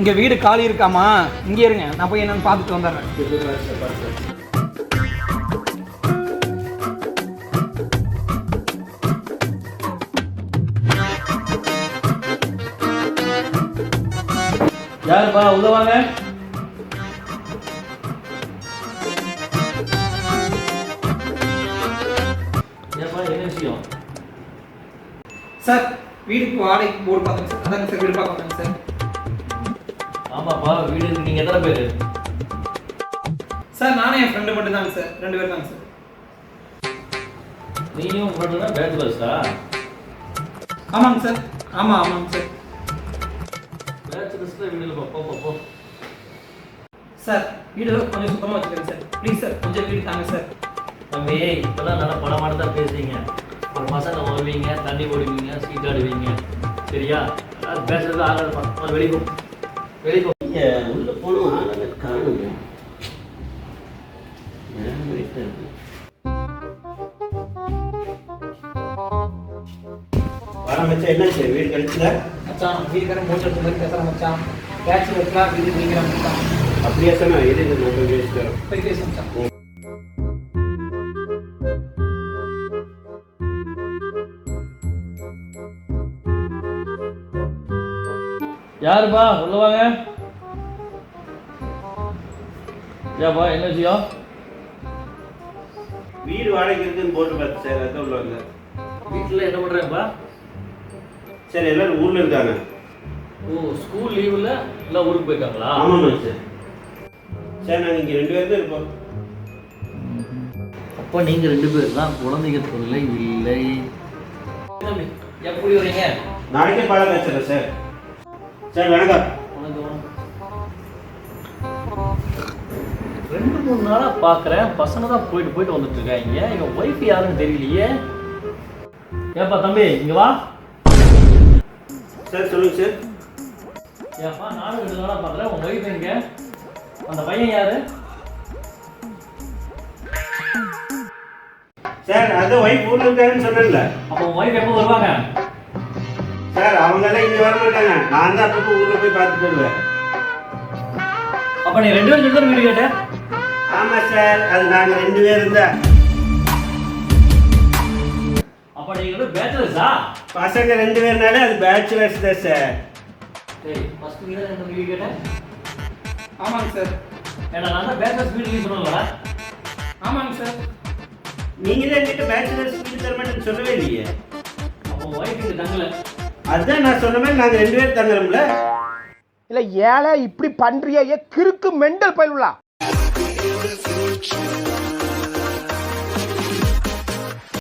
இங்கே வீடு காலி இருக்காமா? இங்கே இருங்க. நான் போய் என்னன்னு பார்த்துட்டு வந்துடுறேன். யாருப்பா? உள்ள வாங்க. சார் வீடுக்கு வாடகைக்கு போர்டு பார்த்தேங்க சார். அதாங்க சார் வீடு பார்க்க வந்தேங்க சார். ஆமாப்பா வீடு இருக்கு. நீங்க எத்தனை பேரு? சார் நானும் என் ஃப்ரெண்டு மட்டும் தாங்க சார். ரெண்டு பேர் தாங்க சார். நீயும் ஃப்ரெண்டு தான் பேச்சுலர்ஸா ஆமாங்க சார். ஆமாம் ஆமாங்க சார். பேச்சுலர்ஸ்ல வீடு இல்லைப்பா. போ போ போ. சார் வீடு கொஞ்சம் சுத்தமாக வச்சுக்கோங்க சார். ப்ளீஸ் சார் கொஞ்சம் வீடு தாங்க சார். தம்பி இப்பெல்லாம் நல்லா படமாட தான் பேசுறீங்க. ஒரு பசங்க வருவீங்க தண்ணி ஓடுவீங்க சீட் ஆடுவீங்க. சரியா? பேசுறது முதல்ல வெளியே வெளியே போ இங்க போனோம் ஆளுங்க காணுங்க ஏன் வெயிட்டா இருக்கு மச்சான் என்னாச்சு வீடு கழிச்சுல மச்சான் கடை மூச்சு எடுத்த மாதிரி பேசுகிறேன் மச்சான் பேச்சு வைக்கலாம் வீடு நீங்க அப்படியே சொன்னா எது நம்ம போய் பேசுகிறேன் யாருப்பா? உள்ள வாங்க ஏப்பா என்ன விஷயம்? வீடு வாடகை இருக்குன்னு போட்டு பார்த்து சார் அதான் உள்ள வந்தேன். வீட்டில் என்ன பண்ணுறேன்ப்பா சரி எல்லாரும் ஊர்ல இருக்காங்க. ஓ ஸ்கூல் லீவில் எல்லாம் ஊருக்கு போயிருக்காங்களா? ஆமாம் சார். சார் நாங்கள் இங்கே ரெண்டு பேரும் தான் இருப்போம் அப்போ நீங்கள் ரெண்டு பேர் தான் குழந்தைங்க தொல்லை இல்லை. எப்படி வரீங்க? நாளைக்கே பழம் வச்சுறேன் சார்? சார் வணக்கம். ரெண்டு மூணு நாளா பார்க்குறேன் பசங்க தான் போயிட்டு போயிட்டு வந்துட்டு இருக்காங்க என் ஒய்ஃப் யாருன்னு தெரியலையே. ஏப்பா தம்பி இங்க வா. சார் சொல்லுங்க சார். ஏப்பா நானும் ரெண்டு நாளா பார்க்குறேன் உன் ஒய்ஃப் எங்க? அந்த பையன் யாரு? சார் அதான் ஒய்ஃப் ஊர்ல இருக்காருன்னு சொன்னேன்ல. அப்போ ஒய்ஃப் எப்போ வருவாங்க? சார் அவங்க எல்லாம் இங்க வர மாட்டாங்க. நான் தான் அப்பப்போ ஊர்ல போய் பார்த்துட்டு வருவேன். அப்போ நீ ரெண்டு பேரும் சொல்லி வீடு கேட்ட ஆமா சார் அது நாங்க ரெண்டு பேரும் தான். அப்போ நீங்க வந்து பேச்சுலர்ஸா பசங்க ரெண்டு பேர்னாலே அது பேச்சுலர்ஸ் தான் சார். சரி ஃபர்ஸ்ட் நீ தான் வீடு கேட்டேன். ஆமாங்க சார். ஏன்னா நான் தான் பேச்சுலர்ஸ் வீடு சொன்னல ஆமாங்க சார். நீங்க தான் என்கிட்ட பேச்சுலர்ஸ் வீடு தர மாட்டேன்னு சொல்லவே இல்லையே. அப்போ ஒய்ஃப் இங்க தங்கல. அதுதான் நான் சொன்ன மாதிரி நாங்கள் ரெண்டு பேரும் தங்குறோம்ல. இல்லை ஏழை இப்படி பண்றியே கிறுக்கு மெண்டல் பயிலுலா